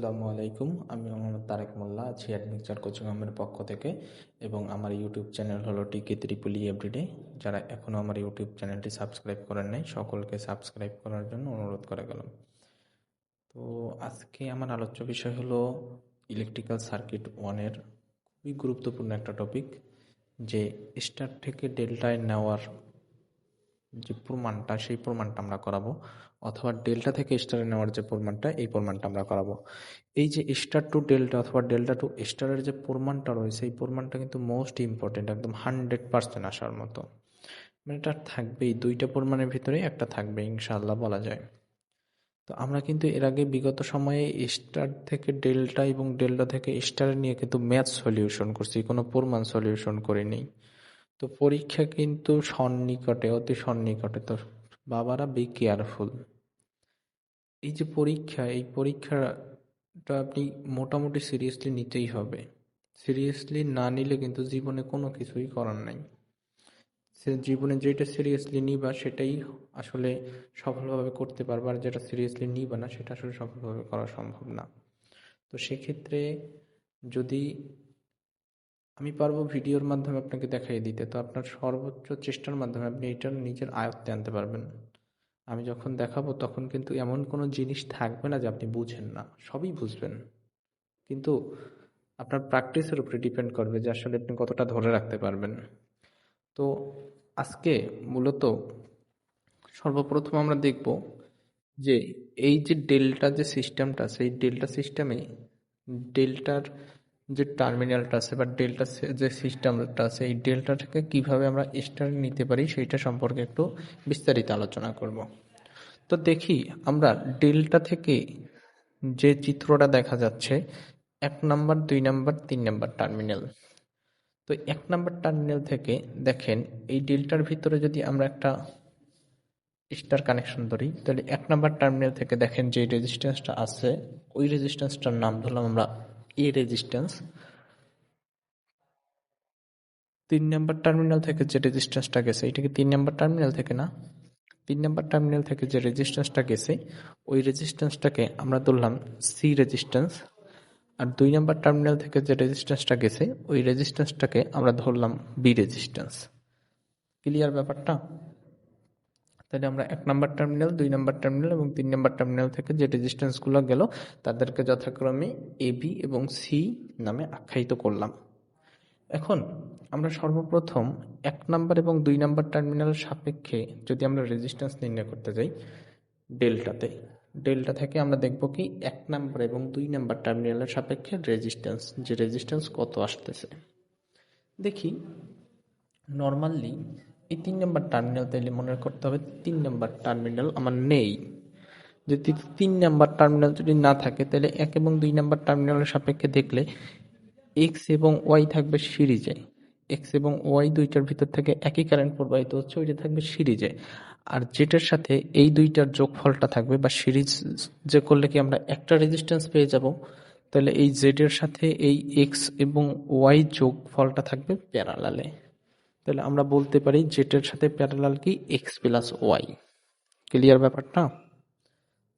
আসসালামু আলাইকুম। আমি মোহাম্মদ তারেক মোল্লা আছি অ্যাডমিকচার কোচিং আমের পক্ষ থেকে এবং আমার ইউটিউব চ্যানেল হলো টিকে ত্রিপুলি এভরিডে যারা এখনও আমার ইউটিউব চ্যানেলটি সাবস্ক্রাইব করেন নাই, সকলকে সাবস্ক্রাইব করার জন্য অনুরোধ করে গেলাম। তো আজকে আমার আলোচ্য বিষয় হলো ইলেকট্রিক্যাল সার্কিট ওয়ানের খুবই গুরুত্বপূর্ণ একটা টপিক যে স্টার থেকে ডেল্টায় নেওয়ার যে প্রমাণটা, সেই প্রমাণটা আমরা করাবো। অথবা ডেল্টা থেকে স্টারে নেওয়ার যে প্রমাণটা, এই প্রমাণটা আমরা করাবো। এই যে স্টার টু ডেল্টা অথবা ডেল্টা টু স্টারের যে প্রমাণটা রয়েছে, এই প্রমাণটা কিন্তু মোস্ট ইম্পর্টেন্ট একদম হান্ড্রেড পার্সেন্ট আসার মতো। মানে এটা থাকবেই, দুইটা প্রমাণের ভিতরে একটা থাকবে ইনশাল্লাহ বলা যায়। তো আমরা কিন্তু এর আগে বিগত সময়ে স্টার থেকে ডেল্টা এবং ডেল্টা থেকে স্টার নিয়ে কিন্তু ম্যাথ সলিউশন করছি, কোনো প্রমাণ সলিউশন করিনি। তো পরীক্ষা কিন্তু সন্নিকটে, অতি সন্নিকটে তো বাবারা বি কেয়ারফুল এই যে পরীক্ষা, এই পরীক্ষাটা আপনি মোটামুটি সিরিয়াসলি নিতেই হবে। সিরিয়াসলি না নিলে কিন্তু জীবনে কোনো কিছুই করার নাই। সে জীবনে যেটা সিরিয়াসলি নিবা, সেটাই আসলে সফলভাবে করতে পারবে, আর যেটা সিরিয়াসলি নিবা না, সেটা আসলে সফলভাবে করা সম্ভব না। তো সেক্ষেত্রে যদি আমি পারব ভিডিওর মাধ্যমে আপনাকে দেখাই দিতে, তো আপনার সর্বোচ্চ চেষ্টার মাধ্যমে আপনি এটার নিজের আয়ত্তে আনতে পারবেন। আমি যখন দেখাবো তখন কিন্তু এমন কোনো জিনিস থাকবে না যে আপনি বুঝেন না, সবই বুঝবেন। কিন্তু আপনার প্র্যাকটিসের উপরে ডিপেন্ড করবে যে আসলে আপনি কতটা ধরে রাখতে পারবেন। তো আজকে মূলত সর্বপ্রথম আমরা দেখব যে এই যে ডেল্টা যে সিস্টেমটা সেই ডেল্টা সিস্টেমে ডেল্টার যে টার্মিনালটা আছে বা ডেল্টা যে সিস্টেমটা আছে, এই ডেল্টাটাকে কীভাবে আমরা স্টার নিতে পারি সেইটা সম্পর্কে একটু বিস্তারিত আলোচনা করব। তো দেখি, আমরা ডেল্টা থেকে যে চিত্রটা দেখা যাচ্ছে, এক নাম্বার, দুই নাম্বার, তিন নাম্বার টার্মিনাল তো এক নাম্বার টার্মিনাল থেকে দেখেন, এই ডেল্টার ভিতরে যদি আমরা একটা স্টার কানেকশন ধরি, তাহলে এক নাম্বার টার্মিনাল থেকে দেখেন যে রেজিস্ট্যান্সটা আছে, ওই রেজিস্ট্যান্সটার নাম ধরলাম আমরা এ রেজিস্ট্যান্স তিন নাম্বার টার্মিনাল থেকে যে রেজিস্ট্যান্সটা গেছে, এটা কি তিন নাম্বার টার্মিনাল থেকে না? তিন নাম্বার টার্মিনাল থেকে যে রেজিস্ট্যান্সটা গেছে, ওই রেজিস্ট্যান্সটাকে আমরা ধরলাম সি রেজিস্ট্যান্স আর দুই নাম্বার টার্মিনাল থেকে যে রেজিস্ট্যান্সটা গেছে, ওই রেজিস্ট্যান্সটাকে আমরা ধরলাম বি রেজিস্ট্যান্স ক্লিয়ার ব্যাপারটা? তাহলে আমরা এক নাম্বার টার্মিনাল দুই নাম্বার টার্মিনাল এবং তিন নাম্বার টার্মিনাল থেকে যে রেজিস্ট্যান্সগুলো গেল, তাদেরকে যথাক্রমে এ বি এবং সি নামে আখ্যায়িত করলাম। এখন আমরা সর্বপ্রথম এক নাম্বার এবং দুই নাম্বার টার্মিনাল সাপেক্ষে যদি আমরা রেজিস্ট্যান্স নির্ণয় করতে যাই, ডেল্টাতে, ডেল্টা থেকে আমরা দেখব কি এক নাম্বার এবং দুই নাম্বার টার্মিনালের সাপেক্ষে রেজিস্ট্যান্স যে রেজিস্ট্যান্স কত আসতেছে। দেখি নর্মালি এই তিন নম্বর টার্মিনাল তাইলে মনে করতে হবে তিন নম্বর টার্মিনাল আমার নেই। যদি তিন নম্বর টার্মিনাল যদি না থাকে তাহলে এক এবং দুই নম্বর টার্মিনালের সাপেক্ষে দেখলে এক্স এবং ওয়াই থাকবে সিরিজে। এক্স এবং ওয়াই দুইটার ভিতর থেকে একই কারেন্ট প্রবাহিত হচ্ছে, ওইটা থাকবে সিরিজে। আর যেটার সাথে এই দুইটার যোগফলটা থাকবে বা সিরিজ যে করলে কি আমরা একটা রেজিস্ট্যান্স পেয়ে যাব তাহলে এই জেডের সাথে এই এক্স এবং ওয়াই যোগফলটা থাকবে প্যারালালে তাহলে আমরা বলতে পারি জেটের সাথে প্যারালাল কি? এক্স প্লাস ওয়াই ক্লিয়ার ব্যাপারটা?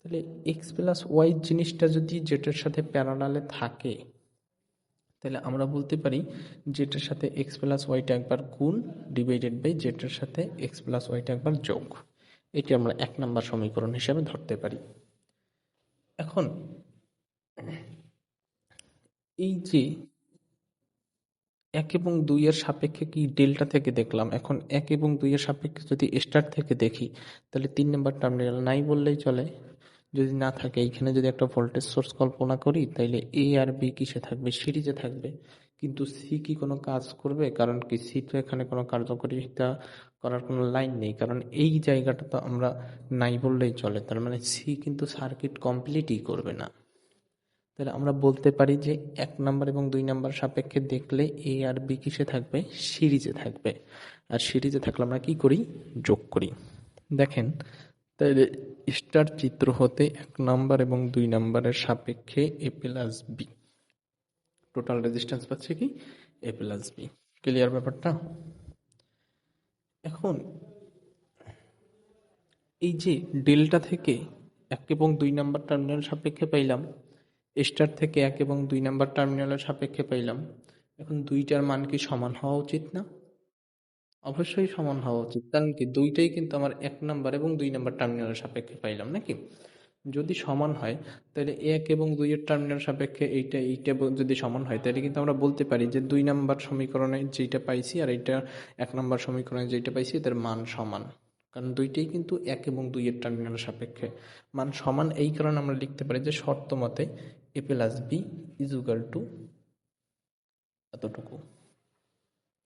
তাহলে এক্স প্লাস ওয়াই জিনিসটা যদি জেটের সাথে প্যারালালে থাকে, তাহলে আমরা বলতে পারি জেটের সাথে এক্স প্লাস ওয়াইটা একবার গুণ ডিভাইডেড বাই জেটের সাথে এক্স প্লাস ওয়াইটা একবার যোগ। এটি আমরা এক নম্বর সমীকরণ হিসেবে ধরতে পারি। এখন, এই যে এক এবং দুইয়ের সাপেক্ষে কি ডেল্টা থেকে দেখলাম? এখন এক এবং দুইয়ের সাপেক্ষে যদি স্টার থেকে দেখি, তাহলে তিন নম্বর টার্মিনাল নাই বললেই চলে। যদি না থাকে, এইখানে যদি একটা ভোল্টেজ সোর্স কল্পনা করি, তাইলে এ আর বি কিসে থাকবে? সিরিজে থাকবে। কিন্তু সি কি কোনো কাজ করবে? কারণ কি সি তো এখানে কোনো কার্যকরিতা করার কোনো লাইন নেই। কারণ এই জায়গাটা তো আমরা নাই বললেই চলে। তার মানে সি কিন্তু সার্কিট কমপ্লিটই করবে না। তাহলে আমরা বলতে পারি যে এক নাম্বার এবং দুই নাম্বার সাপেক্ষে দেখলে এ আর বি কিসে থাকবে? সিরিজে থাকবে। আর সিরিজে থাকলে আমরা কি করি? যোগ করি। দেখেন, তাহলে স্টার চিত্র হতে এক নাম্বার এবং দুই নাম্বারের সাপেক্ষে A plus B total resistance পাচ্ছে কি? এ প্লাস বি ক্লিয়ার ব্যাপারটা? এখন, এই যে ডেল্টা থেকে এক এবং দুই নাম্বার টার্মিনাল সাপেক্ষে পাইলাম স্টার থেকে এক এবং দুই নাম্বার টার্মিনালের সাপেক্ষে পাইলাম। এখন দুইটার মান কি সমান হওয়া উচিত না? অবশ্যই সমান হওয়া উচিত, কারণ কি দুইটাই কিন্তু আমার এক নাম্বার এবং দুই নাম্বার টার্মিনালের সাপেক্ষে পাইলাম, নাকি? যদি সমান হয়, তাহলে এক এবং দুইয়ের টার্মিনাল সাপেক্ষে এইটা এইটা যদি সমান হয়, তাহলে কিন্তু আমরা বলতে পারি যে দুই নাম্বার সমীকরণে যেটা পাইছি আর এইটা এক নাম্বার সমীকরণে যেটা পাইছি, এদের মান সমান। কারণ দুইটাই কিন্তু এক এবং দুইয়ের টার্মিনাল সাপেক্ষে। মান সমান এই কারণে আমরা লিখতে পারি যে শর্ত মতে A plus B equal to এতটুকু।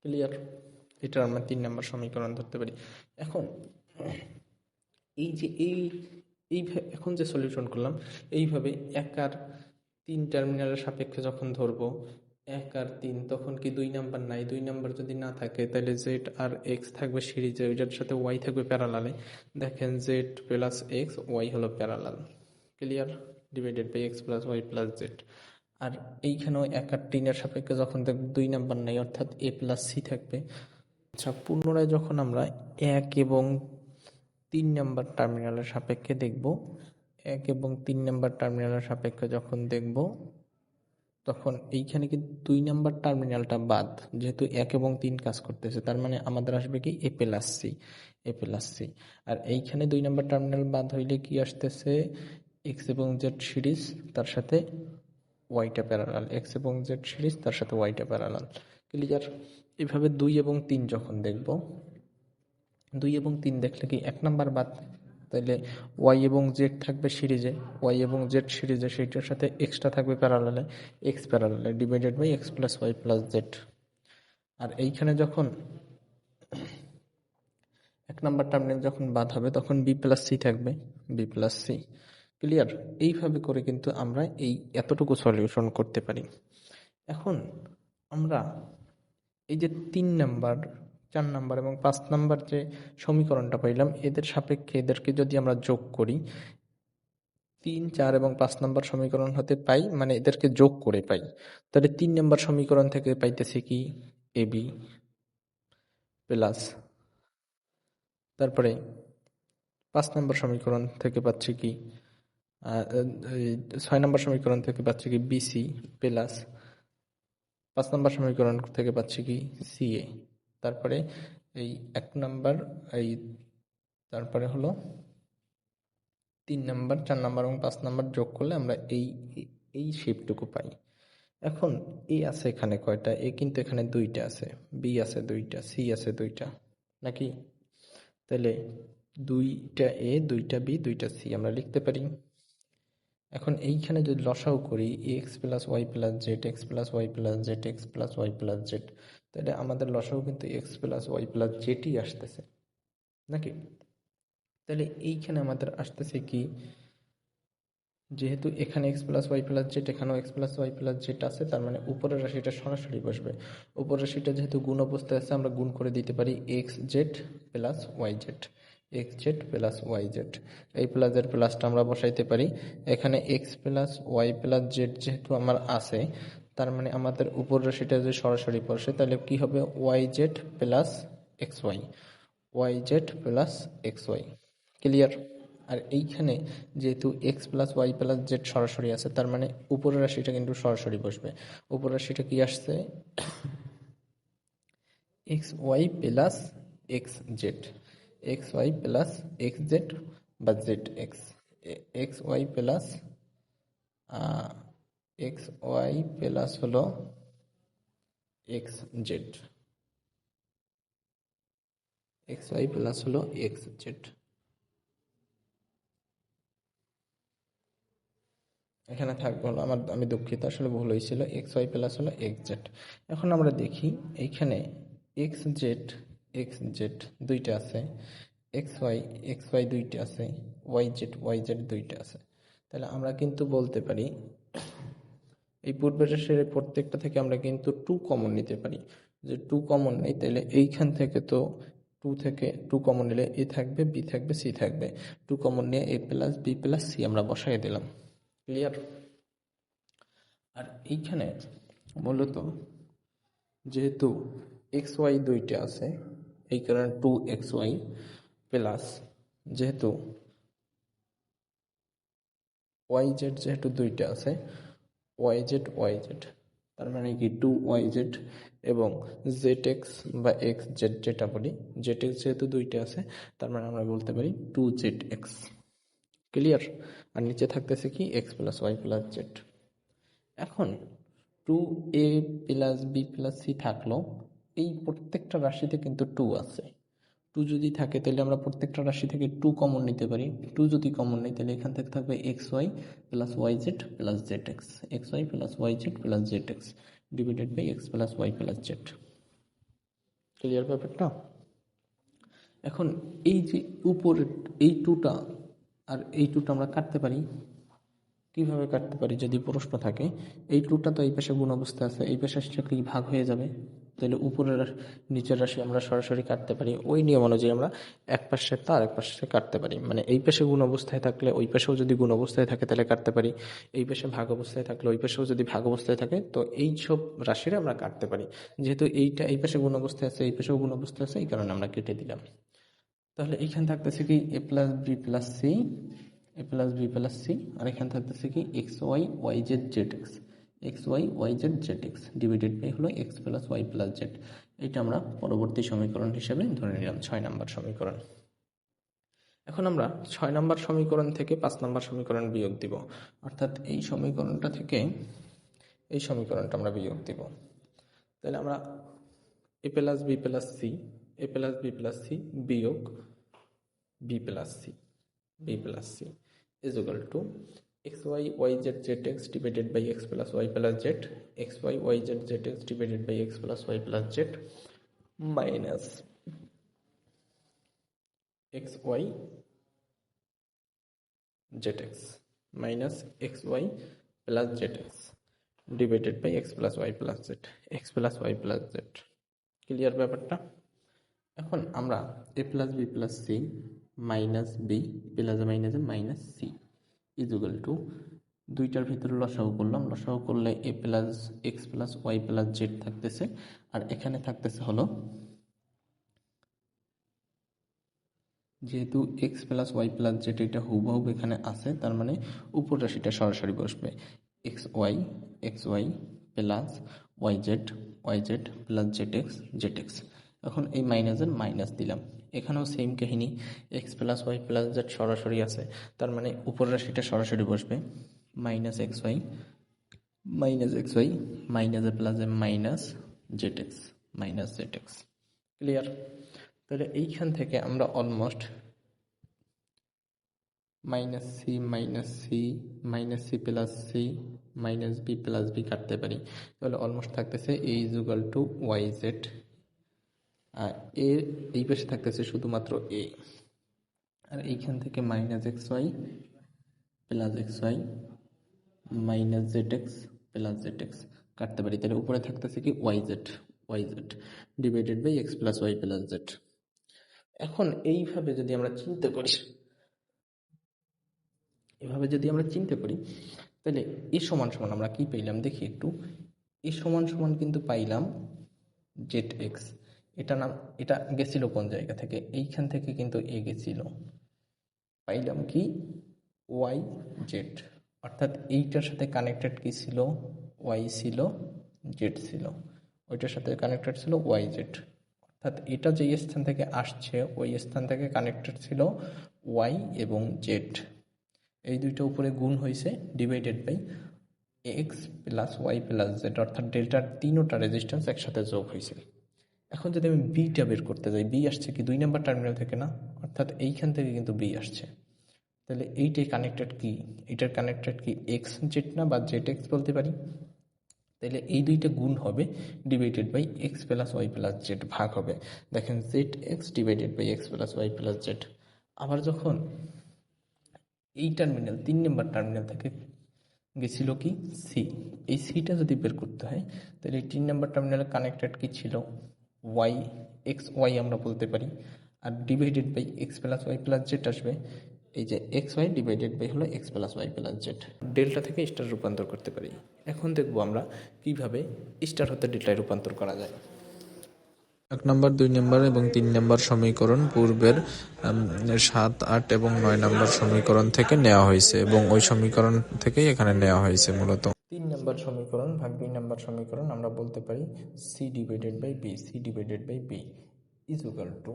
ক্লিয়ার এটা আমরা তিন নম্বর সমীকরণ ধরতে পারি। এখন, এই যে এই এই এখন যে সলিউশন করলাম, এইভাবে এক আর তিন টার্মিনালের সাপেক্ষে যখন ধরবো, এক আর তিন, তখন কি দুই নাম্বার নাই? দুই নাম্বার যদি না থাকে, তাহলে জেড আর এক্স থাকবে সিরিজে, ওইটার সাথে ওয়াই থাকবে প্যারালালে দেখেন জেড প্লাস এক্স ওয়াই হলো parallel clear divided by X plus Y plus Z আর এইখানেও এক আর তিনের সাপেক্ষে যখন দেখব দুই নাম্বার নাই, অর্থাৎ এ প্লাস সি থাকবে। আচ্ছা পুনরায় যখন আমরা এক এবং তিন নাম্বার টার্মিনালের সাপেক্ষে দেখব, এক এবং তিন নাম্বার টার্মিনালের সাপেক্ষে যখন দেখব, তখন এইখানে কিন্তু দুই নাম্বার টার্মিনালটা বাদ, যেহেতু এক এবং তিন কাজ করতেছে, তার মানে আমাদের আসবে কি A plus C A plus C আর এইখানে দুই নাম্বার টার্মিনাল বাদ হইলে কি আসতেছে? এক্স এবং জেড সিরিজ তার সাথে ওয়াইটা প্যারালাল এক্স এবং জেড সিরিজ তার সাথে ওয়াইটা প্যারালাল ক্লিয়ার এভাবে দুই এবং তিন যখন দেখব, দুই এবং তিন দেখলে কি এক নাম্বার বাদ? তাহলে ওয়াই এবং জেড থাকবে সিরিজে ওয়াই এবং জেড সিরিজে সেইটার সাথে এক্সট্রা থাকবে প্যারালালে X প্যারালালে divided by X plus Y plus Z আর এইখানে যখন এক নাম্বার টার্মিনাল যখন বাদ হবে, তখন বি প্লাস সি থাকবে বি প্লাস সি ক্লিয়ার এইভাবে করে কিন্তু আমরা এই এতটুকু সলিউশন করতে পারি। এখন আমরা এই যে তিন নাম্বার, চার নাম্বার এবং পাঁচ নাম্বার যে সমীকরণটা পাইলাম, এদের সাপেক্ষে এদেরকে যদি আমরা যোগ করি, তিন, চার এবং পাঁচ নাম্বার সমীকরণ হতে পাই মানে এদেরকে যোগ করে পাই। তাহলে তিন নাম্বার সমীকরণ থেকে পাইতেছি কি? এ বি প্লাস তারপরে পাঁচ নম্বর সমীকরণ থেকে পাচ্ছি কি? ছয় নম্বর সমীকরণ থেকে পাচ্ছি কি বিসি প্লাস পাঁচ নম্বর সমীকরণ থেকে পাচ্ছি কি সিএ তারপরে এই এক নম্বর, এই তারপরে হলো তিন নাম্বার, চার নাম্বার এবং পাঁচ নাম্বার যোগ করলে আমরা এই এই শেপটুকু পাই। এখন এ আছে এখানে কয়টা? এ কিন্তু এখানে দুইটা আছে। বি আছে দুইটা সি আছে দুইটা। নাকি? তাহলে দুইটা এ দুইটা বি দুইটা সি আমরা লিখতে পারি। এখন এইখানে যদি লসাও করি X plus Y plus Z X plus Y plus Z X plus Y plus Z তাহলে আমাদের লসাও কিন্তু এক্স প্লাস ওয়াই প্লাস জেডই আসতেছে, নাকি? তাহলে এইখানে আমাদের আসতেছে কি, যেহেতু এখানে X plus Y plus Z এখানেও X plus Y plus Z আছে, তার মানে উপরের রাশিটা সরাসরি বসবে। উপরের রাশিটা যেহেতু গুণ অবস্থায় আছে, আমরা গুণ করে দিতে পারি X Z plus Y Z X Z plus Y Z এই প্লাসের প্লাসটা আমরা বসাইতে পারি। এখানে X plus Y plus Z যেহেতু আমার আছে, তার মানে আমাদের উপর রাশিটা যদি সরাসরি বসে, তাহলে কি হবে? Y Z plus X Y Y Z plus X Y clear আর এইখানে যেহেতু X plus Y plus Z সরাসরি আছে, তার মানে উপরের রাশিটা কিন্তু সরাসরি বসবে। উপরের রাশিটা কি আসছে? X Y plus X Z X Y plus X Z বা Z X X Y plus X Y plus হলো X Z X Y plus হলো এক্স জেড এখানে থাকবে হলো আমার, আমি দুঃখিত, আসলে ভুল হয়েছিল। এক্স ওয়াই প্লাস হলো এক্স জেড এখন আমরা দেখি এইখানে এক্স জেড এক্স জেড দুইটা আছে। এক্স ওয়াই এক্স ওয়াই দুইটা আছে। ওয়াই জেড ওয়াই জেড দুইটা আছে। তাহলে আমরা কিন্তু বলতে পারি, এই পূর্বের প্রত্যেকটা থেকে আমরা কিন্তু টু কমন নিতে পারি। যে টু কমন নেই, তাহলে এইখান থেকে তো টু থেকে টু কমন নিলে এ থাকবে, বি থাকবে, সি থাকবে। টু কমন নিয়ে A plus B plus C আমরা বসাই দিলাম। ক্লিয়ার আর এইখানে মূলত যেহেতু এক্স ওয়াই দুইটা আছে এই কারণে টু এক্স ওয়াই প্লাস যেহেতু ওয়াই জেড যেহেতু দুইটা আছে ওয়াই জেড ওয়াই জেড তার মানে কি টু ওয়াই জেড এবং জেড এক্স বা এক্স জেড যেটা বলি জেড এক্স যেহেতু দুইটা আছে, তার মানে আমরা বলতে পারি টু জেড এক্স ক্লিয়ার আর নিচে থাকতেছে কি x plus y plus z এখন two a plus b plus c থাকল এই প্রত্যেকটা রাশিতে কিন্তু টু আছে। টু যদি থাকে, তাহলে আমরা প্রত্যেকটা রাশি থেকে টু কমন নিতে পারি। টু যদি কমন নিই, তাহলে এখান থেকে থাকবে x y plus y z plus z x x y plus y z plus z x divided by x plus y plus z clear ব্যাপারটা এখন এই যে উপরের এই টুটা আর এই টুটা আমরা কাটতে পারি। কীভাবে কাটতে পারি? যদি প্রশ্ন থাকে, এই টুটা তো এই পাশে গুণ অবস্থায় আছে, এই পাশে সেটা কি ভাগ হয়ে যাবে? তাহলে উপরের নিচের রাশি আমরা সরাসরি কাটতে পারি। ওই নিয়ম অনুযায়ী আমরা এক পাশের তার এক পাশে কাটতে পারি। মানে এই পাশে গুণ অবস্থায় থাকলে ওই পাশেও যদি গুণ অবস্থায় থাকে তাহলে কাটতে পারি। এই পাশে ভাগ অবস্থায় থাকলে ওই পাশেও যদি ভাগ অবস্থায় থাকে, তো এই সব রাশিরা আমরা কাটতে পারি। যেহেতু এইটা, এই পাশে গুণ অবস্থায় আছে, এই পাশেও গুণ অবস্থায় আছে, এই কারণে আমরা কেটে দিলাম। তাহলে এইখানে থাকতেছে কি? A plus b plus c, a plus b plus c, আর এখানে থাকতেছে কি? X, y y, z z, x. X y y z z x divided by হলো x plus y plus z এটা আমরা পরবর্তী সমীকরণ হিসেবে ধরে নিলাম, ছয় নম্বর সমীকরণ। এখন আমরা ছয় নম্বর সমীকরণ থেকে পাঁচ নম্বর সমীকরণ বিয়োগ দিব। অর্থাৎ এই সমীকরণটা থেকে এই সমীকরণটা আমরা বিয়োগ দিব। তাহলে আমরা a plus b plus c a plus b plus c বিয়োগ b plus c b plus c is equal to y plus z x y y z z x divided by x plus y plus z minus x y z x minus x y plus z x divided by x plus y plus z x plus y plus z clear ব্যাপারটা এখন আমরা a plus b plus c minus b plus মাইনাসে minus c is equal to দুইটার ভিতরে লসাগু করলাম। লসাগু করলে a plus x plus y plus z থাকতেছে। আর এখানে থাকতেছে হলো যেহেতু x plus y plus z এটা হুবহু এখানে আছে, তার মানে উপর রাশিটা সরাসরি বসবে। X y x y plus y z y z plus z x z x এখন এই মাইনাসের মাইনাস দিলাম। এখানেও সেম কাহিনী x plus y plus z সরাসরি আছে। তার মানে উপর রাশিটা সরাসরি বসবে minus x y minus x y minus a plus প্লাসে minus z x minus z x clear তাহলে এইখান থেকে আমরা almost minus c minus c minus c plus c minus b plus b কাটতে পারি। তাহলে অলমোস্ট থাকতেছে a is equal to y z আর এর এই পাশে থাকতেছে শুধুমাত্র এ। আর এইখান থেকে minus x y plus x y minus z x plus z x কাটতে পারি। তাহলে উপরে থাকতেছে কি y z y z divided by x plus y plus z এখন এইভাবে যদি আমরা চিন্তা করি, এভাবে যদি আমরা চিন্তা করি, তাহলে এ সমান সমান আমরা কি পাইলাম? দেখি একটু। এ সমান সমান কিন্তু পাইলাম জেড এক্স এটা নাম, এটা গেছিল কোন জায়গা থেকে? এইখান থেকে কিন্তু এ গেছিল। পাইলাম কি? Y z. অর্থাৎ এইটার সাথে কানেক্টেড কি ছিল? ওয়াই ছিল, জেড ছিল। ওইটার সাথে কানেক্টেড ছিল ওয়াই জেড। অর্থাৎ এটা যেই স্থান থেকে আসছে, ওই স্থান থেকে কানেক্টেড ছিল ওয়াই এবং জেড। এই দুইটা উপরে গুণ হয়েছে divided by x plus y plus z অর্থাৎ ডেল্টার তিনোটা রেজিস্ট্যান্স একসাথে যোগ হয়েছে এখন যদি আমি বিটা বের করতে যাই বি আসছে কি দুই নাম্বার টার্মিনাল থেকে না? অর্থাৎ এইখান থেকে কিন্তু বি আসছে। তাহলে এইটাই কানেক্টেড কি? এটার কানেক্টেড কি এক্স জেড না বা জেড এক্স বলতে পারি? তাহলে এই দুইটা গুণ হবে divided by x plus y plus z ভাগ হবে। দেখেন z x divided by x plus y plus z আবার যখন এই টার্মিনাল তিন নম্বর টার্মিনাল থেকে গেছিল কি? সি এই সিটা যদি বের করতে হয়, তাহলে এই তিন নম্বর টার্মিনালে কানেক্টেড কি ছিল? ওয়াই এক্স ওয়াই আমরা বলতে পারি। আর divided by x plus y plus z আসবে। এই যে এক্স ওয়াই ডিভাইডেড বাই হলো x plus y plus z delta থেকে স্টার রূপান্তর করতে পারি। এখন দেখব আমরা কীভাবে স্টার হতে ডেল্টায় রূপান্তর করা যায়। এক নম্বর, দুই নম্বর এবং তিন নম্বর সমীকরণ পূর্বের সাত, আট এবং নয় নম্বর সমীকরণ থেকে নেওয়া হয়েছে এবং ওই সমীকরণ থেকেই এখানে নেওয়া হয়েছে মূলত। তিন নম্বর সমীকরণ ভাগ দুই নাম্বার সমীকরণ আমরা বলতে পারি c divided by b c divided by b is equal to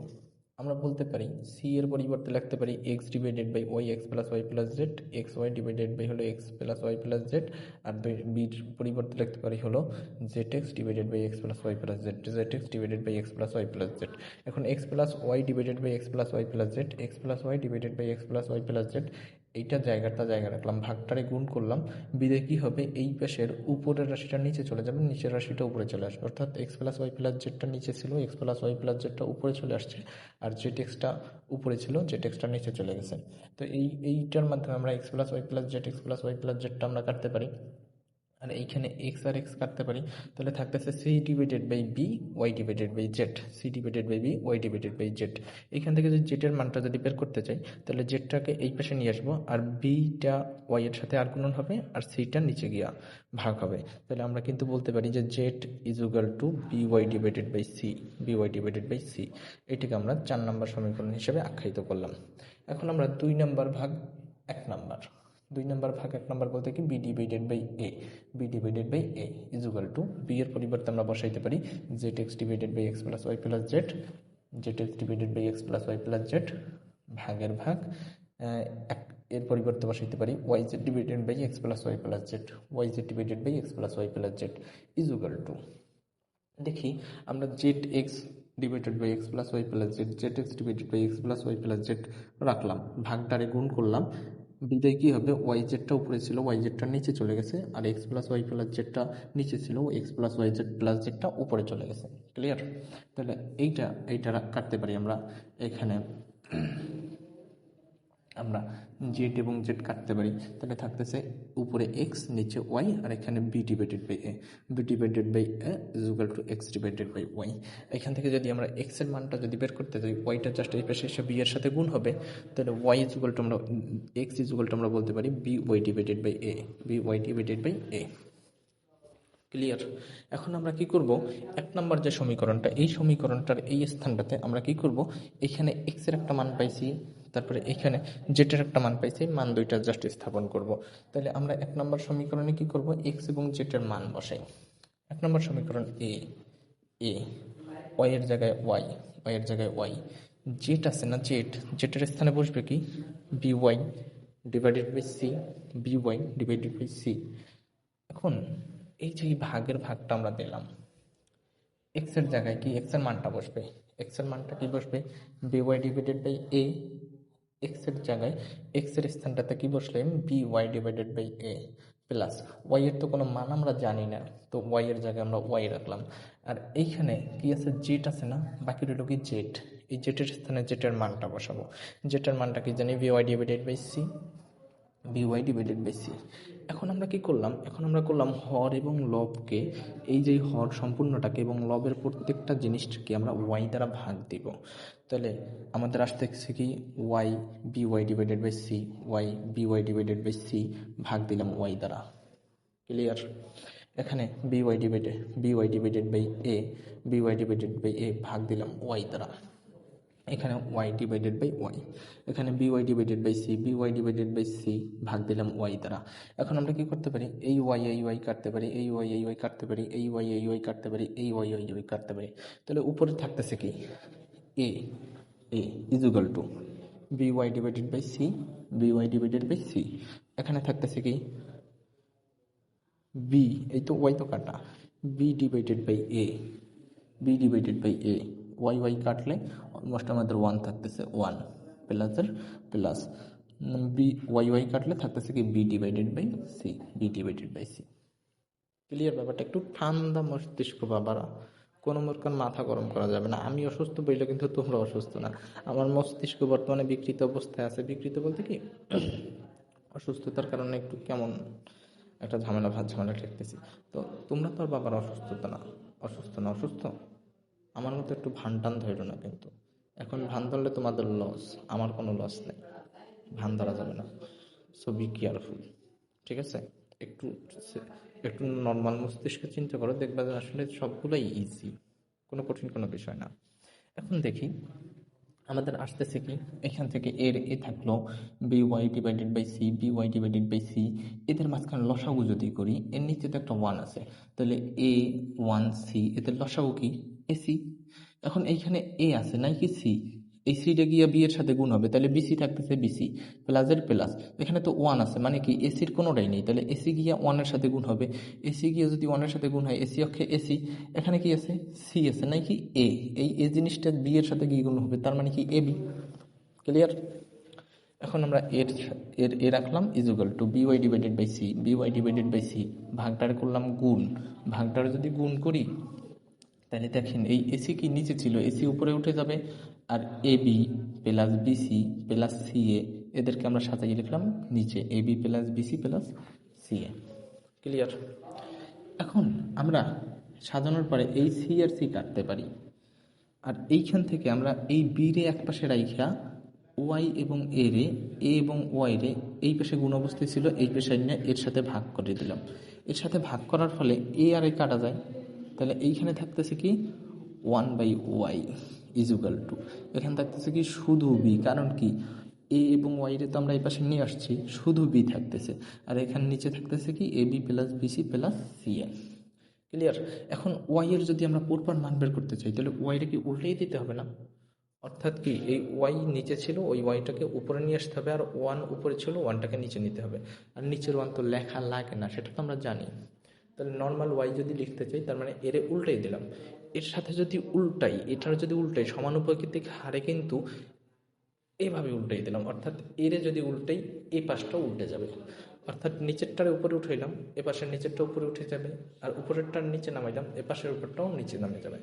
আমরা বলতে পারি সি এর পরিবর্তে লিখতে পারি x divided by y x plus y plus z x y divided by হলো x plus y plus z আর দুই বির পরিবর্তে লিখতে পারি হলো z x divided by x plus y plus z z x divided by x plus y plus z এখন x plus y divided by x plus y plus z x plus y divided by x plus y plus z এইটা জায়গাটা জায়গা রাখলাম, ভাগটারে গুণ করলাম, বিদে কী হবে? এই পাশের উপরের রাশিটা নিচে চলে যাবে, নিচের রাশিটা উপরে চলে আসবে। অর্থাৎ এক্স প্লাস ওয়াই প্লাস জেডটা নিচে ছিল এক্স প্লাস ওয়াই প্লাস জেডটা উপরে চলে আসছে, আর জেড এক্সটা উপরে ছিল জেড এক্সটা নিচে চলে গেছে। তো এই, এইটার মাধ্যমে আমরা x plus y plus z x plus y plus জেডটা আমরা কাটতে পারি। আর এইখানে এক্স আর এক্স কাটতে পারি, তাহলে থাকতেছে c divided by b y divided by z c divided by b y divided by z এখান থেকে যদি জেডের মানটা যদি বের করতে চাই, তাহলে জেডটাকে এই পাশে নিয়ে আসব, আর বিটা ওয়াই এর সাথে আর গুণন হবে, আর সিটা নিচে গিয়া ভাগ হবে। তাহলে আমরা কিন্তু বলতে পারি যে z is equal to b y divided by c b y divided by c এটিকে আমরা চার নম্বর সমীকরণ হিসেবে আখ্যায়িত করলাম। এখন আমরা দুই নম্বর ভাগ, এক নম্বর। দুই নম্বর ভাগ, এক নম্বর বলতে কি b divided by a b divided by a is equal to b এর পরিবর্তে আমরা বসাইতে পারি z x divided by x plus y plus z z x divided by x plus y plus z ভাগের ভাগ এক এর পরিবর্তে বসাইতে পারি y z divided by x plus y plus z y z divided by x plus y plus z is equal to দেখি আমরা z x divided by x plus y plus z z x divided by x plus y plus z রাখলাম, ভাগটারে গুণ করলাম বিদায় কী হবে? Y জেডটা উপরে ছিল ওয়াই জেডটা নিচে চলে গেছে, আর এক্স প্লাস ওয়াই প্লাস জেডটা নিচে ছিল x plus y z plus জেডটা উপরে চলে গেছে। ক্লিয়ার তাহলে এইটা এইটা কাটতে পারি আমরা এখানে। আমরা জেড এবং জেড কাটতে পারি। তাহলে থাকতেছে উপরে এক্স নিচে ওয়াই আর এখানে b divided by a b divided by a is equal to x divided by y এখান থেকে যদি আমরা এক্সের মানটা যদি বের করতে যাই ওয়াইটা জাস্ট এই পাশে এসে বি এর সাথে গুণ হবে, তাহলে ওয়াই ইজুগাল টু আমরা এক্স ইজুগাল টু আমরা বলতে পারি b y divided by a b y divided by a clear এখন আমরা কি করব? এক নম্বর যে সমীকরণটা, এই সমীকরণটার এই স্থানটাতে আমরা কি করব? এখানে এক্সের একটা মান পাইছি তারপরে এখানে জেটের একটা মান পাইছি মান দুইটা জাস্ট স্থাপন করব। তাহলে আমরা এক নম্বর সমীকরণে কি করব? এক্স এবং জেটের মান বসাই। এক নম্বর সমীকরণ এ এ ওয়াই এর জায়গায় ওয়াই ওয়াই এর জায়গায় ওয়াই জেট আছে না জেট জেটের স্থানে বসবে কি? B y divided by c b y divided by c এখন এই যে ভাগের ভাগটা আমরা দিলাম এক্সের জায়গায় কি? এক্সের মানটা বসবে। এক্সের মানটা কি বসবে? B y divided by a এক্সের জায়গায় এক্সের স্থানটাতে কি বসলে b y divided by a plus y এর তো কোনো মান আমরা জানি না, তো ওয়াই এর জায়গায় আমরা ওয়াই রাখলাম। আর এইখানে কি আছে? জেট আছে না? বাকি রইল কি জেট এই জেটের স্থানে জেটের মানটা বসাবো। জেটের মানটা কি জানি? B y divided by c b y divided by c এখন আমরা কি করলাম? এখন আমরা করলাম হর এবং লবকে এই যে হর সম্পূর্ণটাকে এবং লবের প্রত্যেকটা জিনিসটাকে আমরা ওয়াই দ্বারা ভাগ দিব। তাহলে আমাদের আসতেছে কি? Y b y divided by c y b y divided by c ভাগ দিলাম ওয়াই দ্বারা। ক্লিয়ার এখানে b y divided b y divided by a b y divided by a ভাগ দিলাম ওয়াই দ্বারা। এখানে ওয়াই ডিভাইডেড বাই ওয়াই এখানে b y divided by c b y divided by c ভাগ দিলাম ওয়াই দ্বারা। এখন আমরা কি করতে পারি? এই ওয়াই এই ওয়াই কাটতে পারি, এই ওয়াই এই ওয়াই কাটতে পারি, এই ওয়াই এই ওয়াই কাটতে পারি, এই ওয়াই এই ওয়াই কাটতে পারি। তাহলে উপরে থাকতেছে কি? A a is equal to b y divided by c b y divided by c এখানে থাকতেছে কি? বি এই তো ওয়াই তো কাটা। B divided by a b divided by a y y কাটলে অলমোস্ট আমাদের ওয়ান থাকতেছে ওয়ান প্লাসের প্লাস বি ওয়াই ওয়াই কাটলে থাকতেছে কি b divided by c b divided by c clear ব্যাপারটা? একটু ঠান্ডা মস্তিষ্ক বাবারা। কোনো মোরকার মাথা গরম করা যাবে না। আমি অসুস্থ বইলে কিন্তু তোমরা অসুস্থ না। আমার মস্তিষ্ক বর্তমানে বিকৃত অবস্থায় আছে। বিকৃত বলতে কি? অসুস্থতার কারণে একটু কেমন একটা ঝামেলা ভাত ঝামেলা ঠেকতেছি। তো তোমরা তো আর বাবার অসুস্থতা না। অসুস্থ না, অসুস্থ? আমার মতো একটু ভান টান ধরো না কিন্তু। এখন ভান ধরলে তোমাদের লস আমার কোনো লস নেই। ভান ধরা যাবে না। সো বি কেয়ারফুল ঠিক আছে? একটু একটু নর্মাল মস্তিষ্কে চিন্তা করো, দেখবা যে আসলে সবগুলোই ইজি কোনো কঠিন কোনো বিষয় না। এখন দেখি, আমাদের আসতেছে কি? এখান থেকে এর এ থাকল b y divided by c b y divided by c এদের মাঝখানে লসাগু যদি করি, এর নিচে তো একটা ওয়ান আছে। তাহলে এ ওয়ান সি এদের লসাগু কি? এ সি এখন এইখানে এ আছে, নাই কি সি এই সিটা গিয়ে বি এর সাথে গুণ হবে, তাহলে বিসি থাকতেছে বিসি প্লাসের প্লাস এখানে তো ওয়ান আছে মানে কি এসির কোনোটাই নেই, তাহলে এসি গিয়ে ওয়ানের সাথে গুণ হবে। এসি গিয়ে যদি ওয়ানের সাথে গুণ হয় এসি অক্ষে এসি এখানে কি আছে? সি আছে, নাই কি এ এই এ জিনিসটা বি এর সাথে গিয়ে গুণ হবে? তার মানে কি এ বি ক্লিয়ার এখন আমরা এর এর, এ রাখলাম is equal to b y divided by c b y divided by c ভাগটার করলাম গুণ। ভাগটার যদি গুণ করি তাহলে দেখেন, এই এসি কি নিচে ছিল? এসি উপরে উঠে যাবে আর a b plus b c plus c a এদেরকে আমরা সাজাই লিখলাম নিচে। A b plus b c plus c a clear এখন আমরা সাজানোর পরে এই সি আর সি কাটতে পারি। আর এইখান থেকে আমরা এই বি রে এক পাশে রাইখা ওয়াই এবং এ রে এ এবং ওয়াই রে এই পাশে গুণ অবস্থায় ছিল, এই পাশে নিয়ে এর সাথে ভাগ করে দিলাম। এর সাথে ভাগ করার ফলে এ আর এ কাটা যায়। তাহলে এইখানে থাকতেছে কি? One by y is equal to এখানে থাকতেছে কি শুধু বি কারণ কি? এ এবং ওয়াই রে তো আমরা এই পাশে নিয়ে আসছি, শুধু বি থাকতেছে। আর এখানে নিচে থাকতেছে কি? A b plus b c plus c a clear এখন ওয়াইয়ের যদি আমরা পরপর মান বের করতে চাই, তাহলে ওয়াইটা কি উল্টেই দিতে হবে না? অর্থাৎ কি এই ওয়াই নিচে ছিল, ওই ওয়াইটাকে উপরে নিয়ে আসতে হবে, আর ওয়ান উপরে ছিল ওয়ানটাকে নিচে নিতে হবে। আর নিচের ওয়ান তো লেখা লাগে না, সেটা তো আমরা জানি। তাহলে নর্মাল ওয়াই যদি লিখতে চাই, তার মানে এর উল্টাই দিলাম। এর সাথে যদি উল্টাই, এটার যদি উল্টাই, সমানুপাতিক হারে কিন্তু এভাবে উল্টাই দিলাম। অর্থাৎ এরে যদি উল্টাই এই পাশটাও উল্টে যাবে। অর্থাৎ নিচেরটার উপরে উঠাইলাম, এ পাশের নিচেরটা উপরে উঠে যাবে, আর উপরেরটার নিচে নামাইলাম, এ পাশের উপরটাও নিচে নামে যাবে।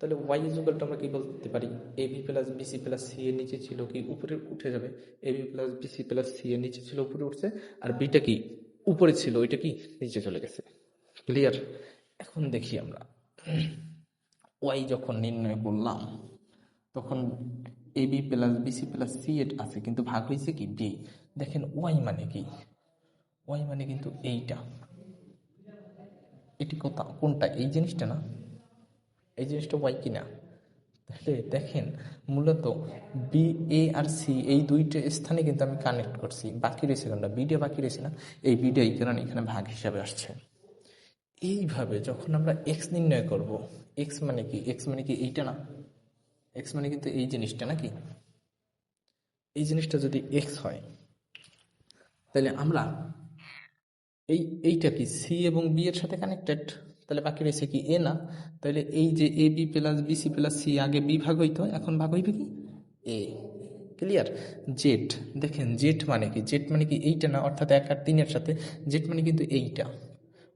তাহলে ওয়াই ইজুগালটা আমরা কী বলতে পারি? A b plus b c plus c এর নিচে ছিল কি? উপরে উঠে যাবে। A b plus b c plus c এর নিচে ছিল, উপরে উঠছে। আর বিটা কি? উপরে ছিল, ওইটা কি? নিচে চলে গেছে। ক্লিয়ার এখন দেখি আমরা। ওয়াই যখন নির্ণয় করলাম, তখন a b plus b c plus c এর আছে, কিন্তু ভাগ হয়েছে কি? বি দেখেন ওয়াই মানে কি? ওয়াই মানে কিন্তু এইটা। এটি কোথা? কোনটা? এই জিনিসটা না? এই জিনিসটা ওয়াই কি না তাহলে দেখেন, মূলত বি এ আর সি এই দুইটা স্থানে কিন্তু আমি কানেক্ট করছি। বাকি রয়েছে কোনটা? বিডিও বাকি রয়েছে না? এই বিডিও এই কারণে এখানে ভাগ হিসাবে আসছে। এইভাবে যখন আমরা এক্স নির্ণয় করব এক্স মানে কি? এক্স মানে কি এইটা না? এক্স মানে কিন্তু এই জিনিসটা নাকি? এই জিনিসটা যদি এক্স হয়, তাহলে আমরা এই, এইটা কি সি এবং বি এর সাথে কানেক্টেড তাহলে বাকি রয়েছে কি এ না? তাহলে এই যে a b plus b c plus c আগে বি ভাগ হইতো, এখন ভাগ হইবে কি? এ ক্লিয়ার জেড দেখেন জেড মানে কি? জেড মানে কি এইটা না? অর্থাৎ এক আর তিনের সাথে জেড মানে কিন্তু এইটা।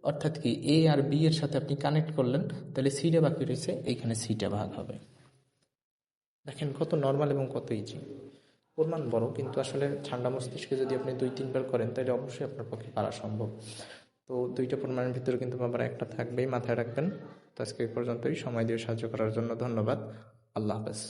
অর্থাৎ কি এ আর বি এর সাথে আপনি কানেক্ট করলেন, তাহলে সিটা বাকি রয়েছে? এইখানে সিটা ভাগ হবে। দেখেন, কত নর্মাল এবং কত ইজি পরিমাণ বড়, কিন্তু আসলে ঠান্ডা মস্তিষ্কে যদি আপনি দুই, তিনবার করেন, তাহলে অবশ্যই আপনার পক্ষে পারা সম্ভব। তো দুইটা পরিমাণের ভিতরে কিন্তু আবার একটা থাকবেই, মাথায় রাখবেন। তো আজকে এই পর্যন্তই। সময় দিয়ে সাহায্য করার জন্য ধন্যবাদ। আল্লাহ হাফেজ।